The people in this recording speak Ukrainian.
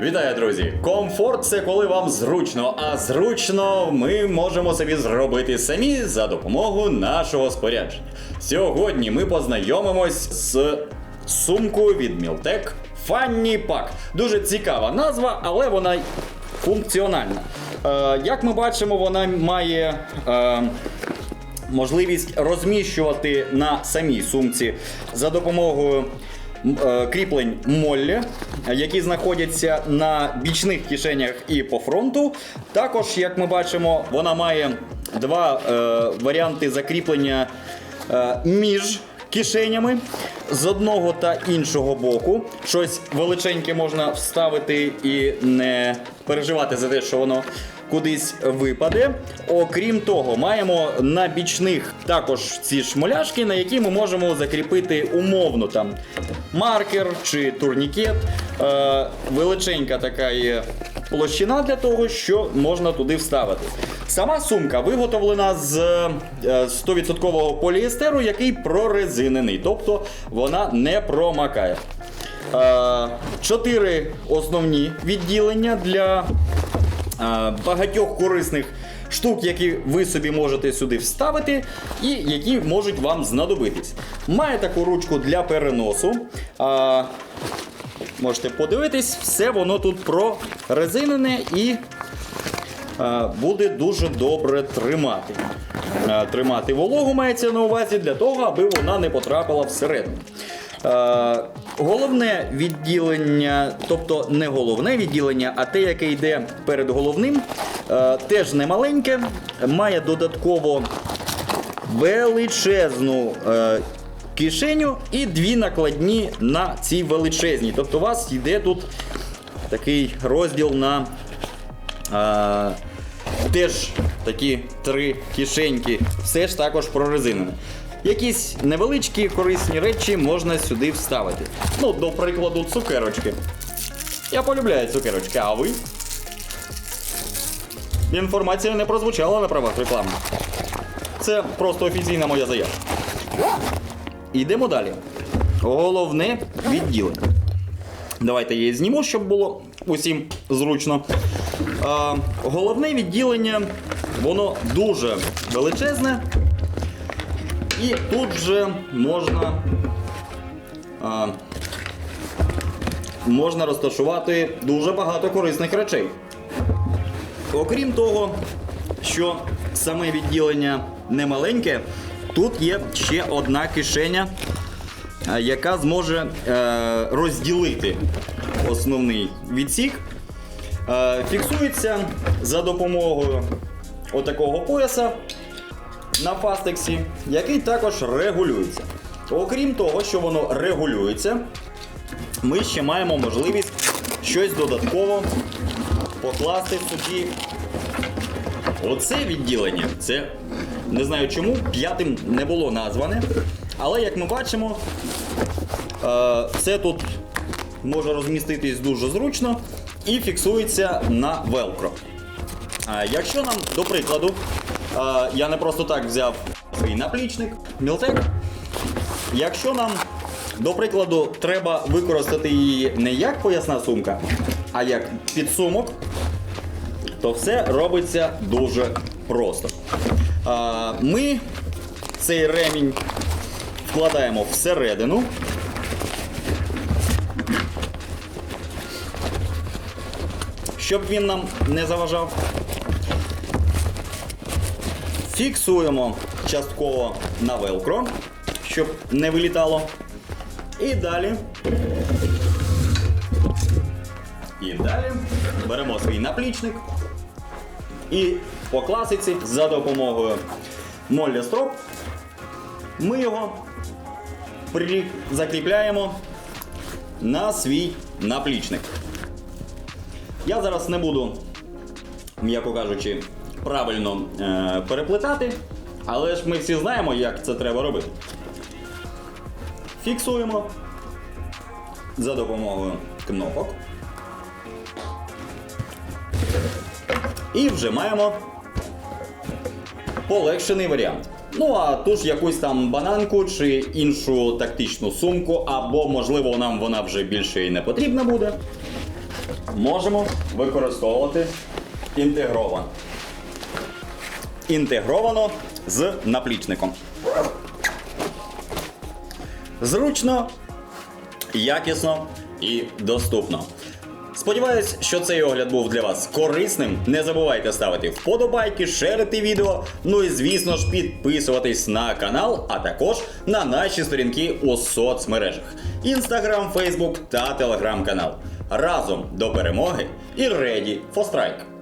Вітаю, друзі! Комфорт це коли вам зручно, а зручно ми можемо собі зробити самі за допомогою нашого спорядження. Сьогодні ми познайомимось з сумкою від Miltek Funny Pack. Дуже цікава назва, але вона функціональна. Е, як ми бачимо, вона має. Е, можливість розміщувати на самій сумці за допомогою кріплень Моллі, які знаходяться на бічних кишенях і по фронту. Також, як ми бачимо, вона має два е, варіанти закріплення е, між кишенями з одного та іншого боку. Щось величеньке можна вставити і не переживати за те, що воно кудись випаде. Окрім того, маємо на бічних також ці шмоляшки, на які ми можемо закріпити умовно там маркер чи турнікет. Е, величенька така є площина для того, що можна туди вставити. Сама сумка виготовлена з е, 100% поліестеру, який прорезинений, тобто вона не промакає. Е, Чотири основні відділення для е, багатьох корисних штук, які ви собі можете сюди вставити, і які можуть вам знадобитись. Має таку ручку для переносу. Е, Можете подивитись, все воно тут прорезинене і буде дуже добре тримати. Тримати вологу мається на увазі для того, аби вона не потрапила всередину. Головне відділення, тобто не головне відділення, а те, яке йде перед головним, е, теж не маленьке, має додатково величезну е, кишеню і дві накладні на цій величезній. Тобто у вас йде тут такий розділ на е, теж такі три кишеньки. Все ж також прорезинене. Якісь невеличкі корисні речі можна сюди вставити. Ну, до прикладу, цукерочки. Я полюбляю цукерочки, а ви? Інформація не прозвучала на правах реклами. Це просто офіційна моя заява. Йдемо далі. Головне відділення. Давайте я її зніму, щоб було усім зручно. А, головне відділення, воно дуже величезне. І тут же можна, а, можна розташувати дуже багато корисних речей. Окрім того, що саме відділення не маленьке, тут є ще одна кишеня, яка зможе е, розділити основний відсік. Е, фіксується за допомогою отакого пояса на фастексі, який також регулюється. Окрім того, що воно регулюється, ми ще маємо можливість щось додатково покласти собі. Оце відділення, це не знаю чому, п'ятим не було назване. Але як ми бачимо, е, все тут може розміститись дуже зручно і фіксується на велкро. Якщо нам, до прикладу, е, я не просто так взяв свій наплічник Miltek, якщо нам, до прикладу, треба використати її не як поясна сумка, а як підсумок, то все робиться дуже просто. Е, Ми цей ремінь вкладаємо всередину. Щоб він нам не заважав. Фіксуємо частково на велкро, щоб не вилітало. І далі. І далі беремо свій наплічник. І по класиці за допомогою Молля Строп ми його при- закріпляємо на свій наплічник. Я зараз не буду, м'яко кажучи, правильно е, переплетати, але ж ми всі знаємо, як це треба робити. Фіксуємо за допомогою кнопок. І вже маємо полегшений варіант. Ну а ту ж якусь там бананку чи іншу тактичну сумку, або, можливо, нам вона вже більше і не потрібна буде. можемо використовувати інтегровано. Інтегровано з наплічником. Зручно, якісно і доступно. Сподіваюсь, що цей огляд був для вас корисним. Не забувайте ставити вподобайки, шерити відео. Ну і звісно ж підписуватись на канал, а також на наші сторінки у соцмережах: Instagram, Facebook та Telegram канал. Разом до перемоги і ready for strike!